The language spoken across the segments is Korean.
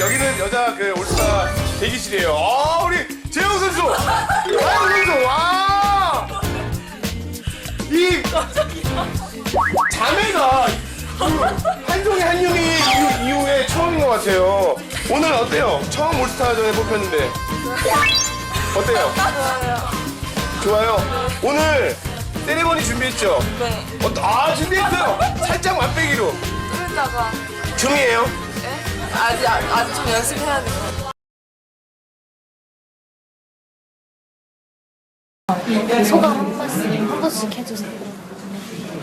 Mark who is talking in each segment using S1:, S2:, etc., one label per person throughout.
S1: 여기는 여자 그 올스타 대기실이에요. 아, 우리 재영 선수! 하영 선수! 와! 이 자매가 그 한송이 한윤이 이후- 이후에 처음인 것 같아요. 오늘 어때요? 처음 올스타전에 뽑혔는데. 어때요? 좋아요. 오늘 세레머니 준비했죠?
S2: 네.
S1: 어떠, 아, 준비했어요! 살짝 맛배기로.
S2: 그러다가
S1: 중이에요?
S2: 아직 아직 좀 연습해야 돼요.
S3: 소감 한 번씩 한 번씩 해주세요.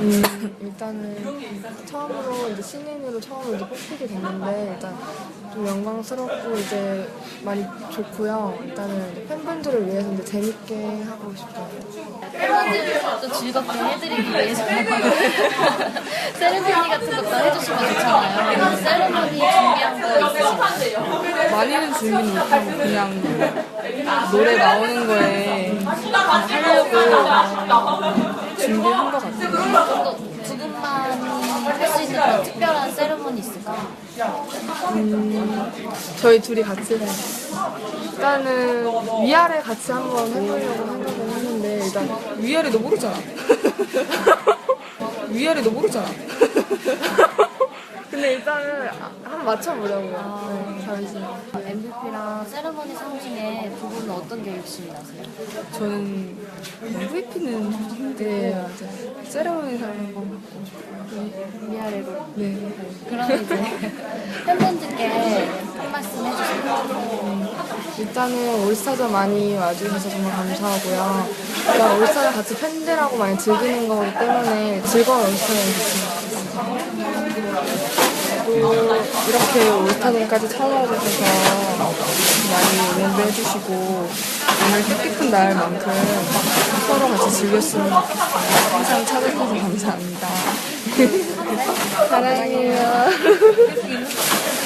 S4: 음, 일단은 처음으로 이제 신인으로 처음으로 이제 뽑히게 됐는데 일단 좀 영광스럽고 이제 많이 좋고요. 일단은 이제 팬분들을 위해서 이제 재밌게 하고 싶어요.
S3: 팬분들을 또 즐겁게 해드리기 위해서 세레머니 같은 것도 해주시면 좋잖아요. 거 있으신가요?
S4: 많이는 준비는 못하고 그냥 노래 나오는 거에 하려고 준비한 것 같아요.
S3: 또 두분만이 할수 있는 그런 특별한 세레머니 있을까요?
S4: 저희 둘이 같이 해요. 일단은 위아래 같이 한번 해보려고 생각을 했는데 일단 위아래 너 모르잖아. 위아래 너 모르잖아. 근데 일단은 한번 맞춰보려고요. 네, 잠시.
S3: MVP랑 세레머니 상 중에 두 분은 어떤 게 욕심이 나세요?
S4: 저는 MVP는 네 맞아요. 세레머니상 한번
S3: 위아래로.
S4: 네.
S3: 그럼 이제 팬분들께 한 말씀 해주세요.
S4: 일단은 올스타전 많이 와주셔서 정말 감사하고요. 일단 올스타전 같이 팬들하고 많이 즐기는 거기 때문에 즐거운 올스타전 됐으면 좋겠습니다. 또 이렇게 올스타전까지 찾아와 주셔서 많이 응원도 해주시고 오늘 뜻깊은 날만큼 서로 같이 즐겼으면 좋겠어요. 항상 찾아주셔서 감사합니다. 사랑해요.